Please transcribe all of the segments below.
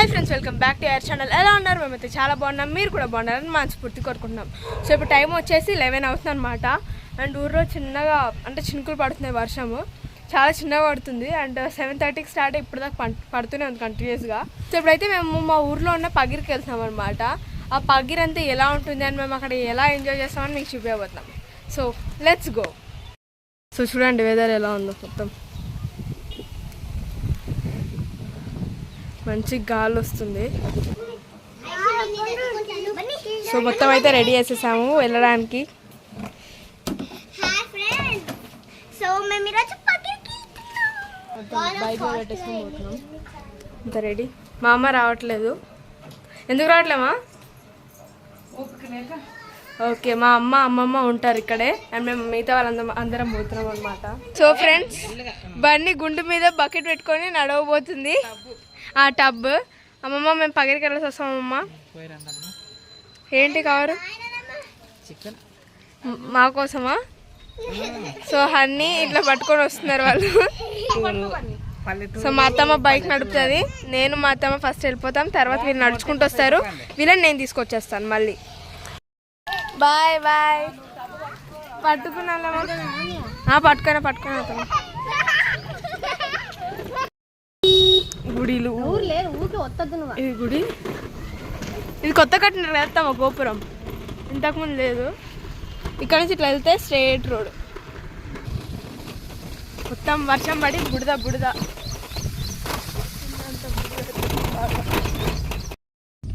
Hi friends welcome back to our channel. ఎలా ఉన్నారు? మేమైతే చాలా బాగున్నాం. మీరు కూడా బాగున్నారని మనస్ఫూర్తి కోరుకుంటున్నాం. సో ఇప్పుడు టైం వచ్చేసి లెవెన్ అవుతుంది అనమాట అండ్ ఊర్లో చిన్నగా అంటే చినుకులు పడుతున్నాయి వర్షము. చాలా చిన్నగా పడుతుంది. అండ్ సెవెన్ థర్టీకి స్టార్ట్ ఇప్పుడు దాకా పడుతూనే ఉంది కంటిన్యూస్గా సో ఇప్పుడైతే మేము మా ఊర్లో ఉన్న పగిరికి వెళ్తున్నాం అనమాట ఆ పగిరి అంతా ఎలా ఉంటుంది అని మేము అక్కడ ఎలా ఎంజాయ్ చేస్తామని మీకు చూపించబోతున్నాం సో లెట్స్ గో సో చూడండి వెదర్ ఎలా ఉందో మొత్తం. మంచి గాలి వస్తుంది. సో మొత్తం అయితే రెడీ చేసేసాము వెళ్ళడానికి. అంత రెడీ మా అమ్మ రావట్లేదు. ఎందుకు రావట్లేమా? ఓకే మా అమ్మ అమ్మమ్మ ఉంటారు ఇక్కడే. అండ్ మేము మిగతా వాళ్ళందరం అందరం పోతున్నాం అనమాట సో ఫ్రెండ్స్ బండి గుండు మీద బకెట్ పెట్టుకొని నడవబోతుంది. ఆ టబ్. అమ్మమ్మ మేము పగిరికి వెళ్ళేసి వస్తాం అమ్మమ్మ. ఏంటి కవరు మ్- మా కోసమా? సో హన్నీ ఇట్లా పట్టుకొని వస్తున్నారు వాళ్ళు. సో మా అత్తమ్మ బైక్ నడుపుతుంది. నేను మా అత్తమ్మ ఫస్ట్ వెళ్ళిపోతాం. తర్వాత వీళ్ళు నడుచుకుంటూ వస్తారు. వీళ్ళని నేను తీసుకొచ్చేస్తాను మళ్ళీ. బాయ్ బాయ్ పట్టుకున్నా పట్టుకున్నా పట్టుకున్నా అత్తమ్మ గుడిలు. ఇది గుడి. ఇది కొత్త కదా అత్తమ్మ గోపురం. ఇంతకుముందు లేదు. ఇక్కడ నుంచి ఇట్లా వెళ్తే స్ట్రేట్ రోడ్ మొత్తం వర్షం పడి బుడద బుడద.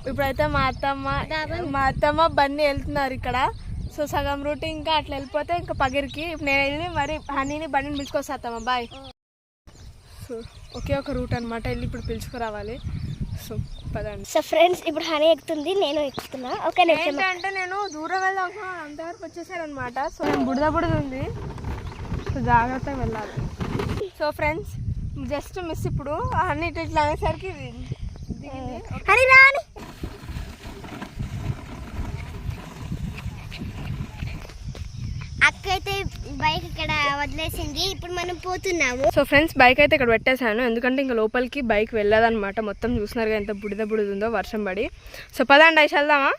ఇప్పుడైతే మా అత్తమ్మ మా అత్తమ్మ బండి వెళ్తున్నారు ఇక్కడ. సో సగం రూట్ ఇంకా అట్లా వెళ్ళిపోతే ఇంకా పగిరికి. ఇప్పుడు నేను వెళ్ళి మరి హనీని బండిని పిలుచుకొస్తా అత్తమ్మ. బాయ్ సో ఒకే ఒక రూట్ అనమాట వెళ్ళి ఇప్పుడు పిలుచుకురావాలి. సో పదండి. సో ఫ్రెండ్స్ ఇప్పుడు హనీ ఎక్కుతుంది నేను ఎక్కుతున్నా. ఓకే ఏంటంటే నేను దూరం వెళ్దాం అంతవరకు వచ్చేసాను అనమాట సో నేను బుడద బుడద ఉంది. సో జాగ్రత్తగా వెళ్ళాలి. సో ఫ్రెండ్స్ జస్ట్ మిస్ ఇప్పుడు. అన్ని ఇట్లా అనేసరికి దిగింది. హనీ రాని అక్క అయితే బైక్ ఇక్కడ వదిలేసింది. ఇప్పుడు మనం పోతున్నాము. సో ఫ్రెండ్స్ బైక్ అయితే ఇక్కడ పెట్టేశాను. ఎందుకంటే ఇంకా లోపలికి బైక్ వెళ్ళదన్నమాట. మొత్తం చూసినారుగా ఎంత బుడిద బుడిద ఉందో వర్షం పడి. సో పదండి ఐసి వెళ్దామా?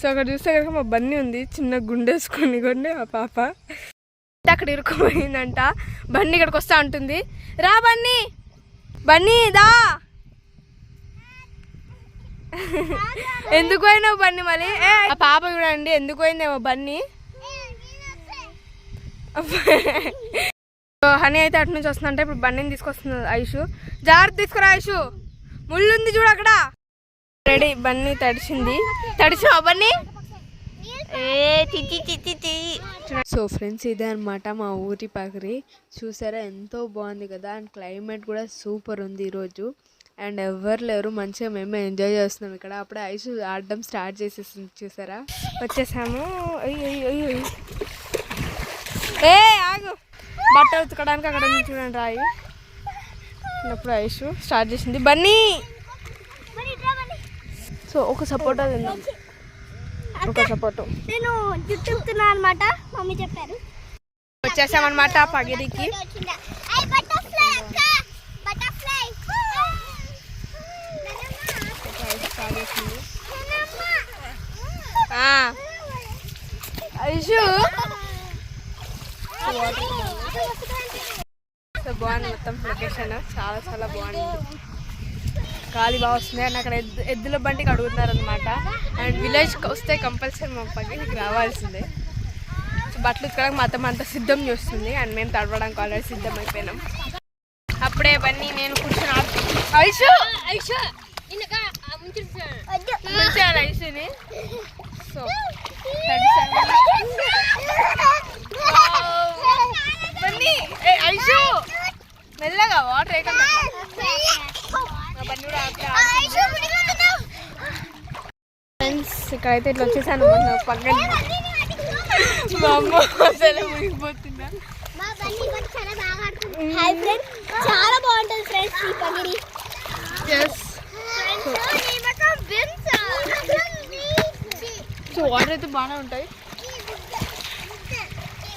సో అక్కడ చూస్తే కనుక మా బన్నీ ఉంది. చిన్న గుండేసుకొని కొండి ఆ పాప. అక్కడ ఇరుక్కుపోయిందంట. బన్నీ ఇక్కడికి వస్తా ఉంటుంది రా బన్నీ! బన్నీ దా! ఎందుకు పోయినావు బన్నీ మళ్ళీ ఏ ఆ పాప చూడండి ఎందుకు పోయిందేమో బన్నీ? హనీ అయితే అటు నుంచి వస్తుందంటే ఇప్పుడు బండిని తీసుకొస్తుంది ఐషు. జాగ్రత్త తీసుకురా ఐషు. ముళ్ళు ఉంది చూడు అక్కడ. రెడీ బన్నీ తడిచింది. తడిచావా బన్నీ? సో ఫ్రెండ్స్ ఇదే అనమాట మా ఊరి పకరి చూసారా ఎంతో బాగుంది కదా అండ్ క్లైమేట్ కూడా సూపర్ ఉంది ఈరోజు. అండ్ ఎవరు లేరు మంచిగా మేము ఎంజాయ్ చేస్తున్నాం ఇక్కడ. అప్పుడే ఐస్ ఆడడం స్టార్ట్ చేసేసింది చూసారా? వచ్చేసాము. అయ్యో అయ్యో అయ్యో ఏ ఆగు. బట్ట ఉతకడానికి అక్కడ చూడండి రాయి. అప్పుడు ఐష్ స్టార్ట్ చేసింది. బన్నీ! సో ఒక సపోటా తిందాం. ఒక సపోటో. నేను జుట్టు అనమాట మమ్మీ చెప్పారు. వచ్చేసామన్నమాట పగిరికి. ఐషు. సో బాగుంది మొత్తం లొకేషన్ చాలా చాలా బాగుంది. గాలి బాగా వస్తుంది అండ్ అక్కడ ఎద్దు ఎద్దుల బండికి అడుగుతున్నారు అనమాట అండ్ విలేజ్కి వస్తే కంపల్సరీ మా పక్కకి రావాల్సిందే. సో బట్టలు ఉతకడానికి మా అత్తమ్మ అంతా సిద్ధం చేస్తుంది అండ్ మేము తడవడానికి ఆల్రెడీ సిద్ధం అయిపోయినాం. అప్పుడే బన్నీ నేను కూర్చొని ఆడుతు- ఐషు ఐషు ఐషుని. సో తడిసాను బన్నీ ఏ ఐషు మెల్లగా వాటర్ వేయకుండా ఫ్రెండ్స్ ఇక్కడైతే ఇట్లా వచ్చేసాను. పక్కన. మా అమ్మ అసలు మునిగిపోతున్నా చాలా బాగుంటుంది ఫ్రెండ్స్ ఈ పగిడి సో వాటర్ అయితే బాగానే ఉంటాయి.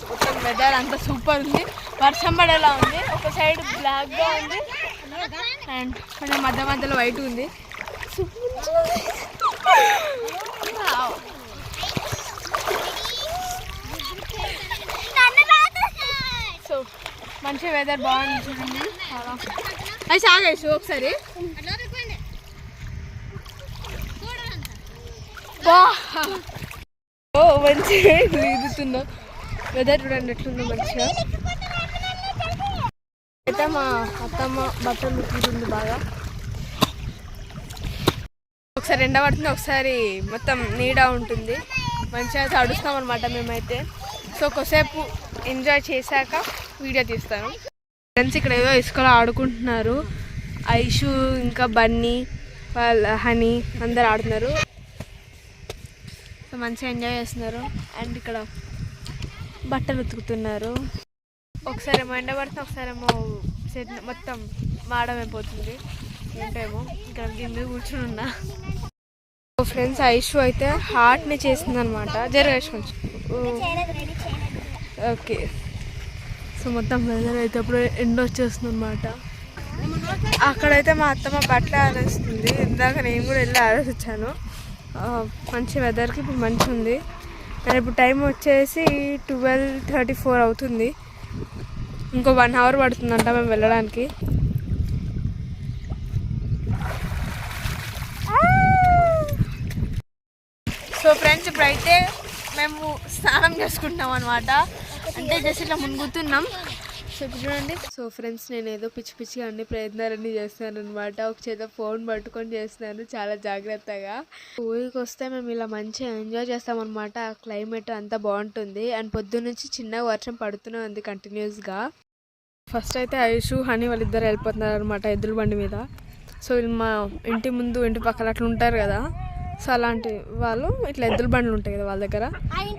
మొత్తం వెదర్ అంతా సూపర్ ఉంది. వర్షం పడేలా ఉంది. ఒక సైడ్ బ్లాక్గా ఉంది. అండ్ కొంచెం మధ్య మధ్యలో వైట్ ఉంది. సో మంచి వెదర్ బాగుంది చూడండి. అవి అది సాగేసు ఒకసారి. ఓ మంచిగా ఈదుతున్నా వెదర్ చూడండి ఎట్లుందో మంచిగా. అయితే మా అత్తమ్మ బట్టలు ఉతుకుతుంది బాగా. ఒకసారి ఎండ పడుతుంది ఒకసారి మొత్తం నీడ ఉంటుంది. మంచిగా తడుస్తాం అనమాట మేమైతే. సో ఒకసేపు ఎంజాయ్ చేశాక వీడియో తీస్తాను. ఫ్రెండ్స్ ఇక్కడ ఏదో ఇసుకలో ఆడుకుంటున్నారు. ఐషు ఇంకా బన్నీ వాళ్ళ హనీ అందరు ఆడుతున్నారు. మంచిగా ఎంజాయ్ చేస్తున్నారు. అండ్ ఇక్కడ బట్టలు ఉతుకుతున్నారు. ఒకసారి ఏమో ఎండ పడుతుంది ఒకసారి ఏమో చెట్ మొత్తం మాడమైపోతుంది ఏంటేమో ఇక్కడ కింద కూర్చుని ఉన్నా. ఫ్రెండ్స్ ఐషు అయితే హార్ట్ని చేసింది అనమాట జరగేసి కొంచెం. ఓకే సో మొత్తం వెదర్ అయితే అప్పుడు ఎండ వచ్చేస్తుంది అనమాట అక్కడైతే మా అత్తమ్మ బట్టలు ఆరేస్తుంది. ఇందాక నేను కూడా వెళ్ళి ఆరేసొచ్చాను మంచి వెదర్కి ఇప్పుడు మంచి ఉంది కానీ ఇప్పుడు టైం వచ్చేసి ట్వెల్వ్ థర్టీ ఫోర్ అవుతుంది. ఇంకో వన్ అవర్ పడుతుందంట మేము వెళ్ళడానికి. సో ఫ్రెండ్స్ ఇప్పుడైతే మేము స్నానం చేసుకుంటున్నాం అనమాట అంటే జస్ట్ ఇట్లా మునుగుతున్నాం. సో చూడండి. సో ఫ్రెండ్స్ నేను ఏదో పిచ్చి పిచ్చిగా అన్ని ప్రయత్నాలన్నీ చేస్తాను అనమాట ఒక చేత ఫోన్ పట్టుకొని చేస్తున్నాను చాలా జాగ్రత్తగా. ఊరికి వస్తే మేము ఇలా మంచిగా ఎంజాయ్ చేస్తాం అనమాట ఆ క్లైమేట్ అంతా బాగుంటుంది. అండ్ పొద్దున్న నుంచి చిన్నగా వర్షం పడుతూనే ఉంది కంటిన్యూస్గా ఫస్ట్ అయితే ఐషు హనీ వాళ్ళిద్దరు వెళ్ళిపోతున్నారు అనమాట ఎద్దుల బండి మీద. సో వీళ్ళు మా ఇంటి ముందు ఇంటి పక్కన అట్లా ఉంటారు కదా. సో అలాంటి వాళ్ళు ఇట్లా ఎద్దుల బండ్లు ఉంటాయి కదా వాళ్ళ దగ్గర.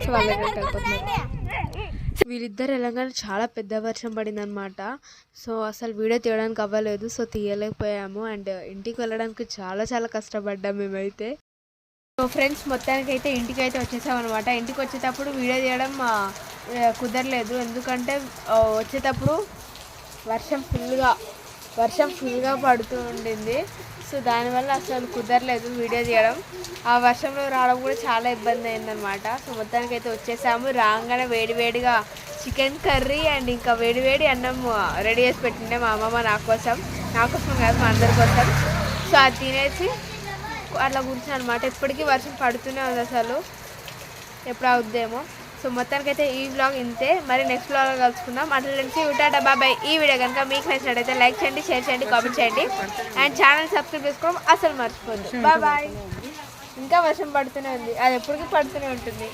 సో వాళ్ళ దగ్గరికి వెళ్ళిపోతున్నారు. వీళ్ళిద్దరు వెళ్ళగానే చాలా పెద్ద వర్షం పడింది అనమాట సో అసలు వీడియో తీయడానికి అవ్వలేదు. సో తీయలేకపోయాము. అండ్ ఇంటికి వెళ్ళడానికి చాలా చాలా కష్టపడ్డాం మేమైతే. సో ఫ్రెండ్స్ మొత్తానికి అయితే ఇంటికి అయితే వచ్చేసామన్నమాట. ఇంటికి వచ్చేటప్పుడు వీడియో తీయడం కుదరలేదు. ఎందుకంటే వచ్చేటప్పుడు వర్షం ఫుల్గా వర్షం ఫుల్గా పడుతూ ఉండింది. సో దానివల్ల అసలు కుదరలేదు వీడియో తీయడం. ఆ వర్షంలో రావడం కూడా చాలా ఇబ్బంది అయిందనమాట సో మొత్తానికి అయితే వచ్చేసాము. రాగానే వేడివేడిగా చికెన్ కర్రీ అండ్ ఇంకా వేడివేడి అన్నం రెడీ చేసి పెట్టిండే మా అమ్మమ్మ నా కోసం. నా కోసం కాదు మా అందరి కోసం. సో అది తినేసి అట్లా కూర్చుని అనమాట ఇప్పటికీ వర్షం పడుతూనే ఉంది అసలు. ఎప్పుడు అవుద్దేమో. సో మొత్తానికి అయితే ఈ వ్లాగ్ ఇంతే. మరి నెక్స్ట్ వ్లాగ్ కలుసుకుందాం. అట్లా తెలిసి ఉంటాట బాబాయ్ ఈ వీడియో కనుక మీకు నచ్చినట్టయితే లైక్ చేయండి షేర్ చేయండి కామెంట్ చేయండి. అండ్ ఛానల్ సబ్స్క్రైబ్ చేసుకోవడం అసలు మర్చిపోద్దు బాయ్ ఇంకా వర్షం పడుతూనే ఉంది. అది ఎప్పటికీ పడుతూనే ఉంటుంది.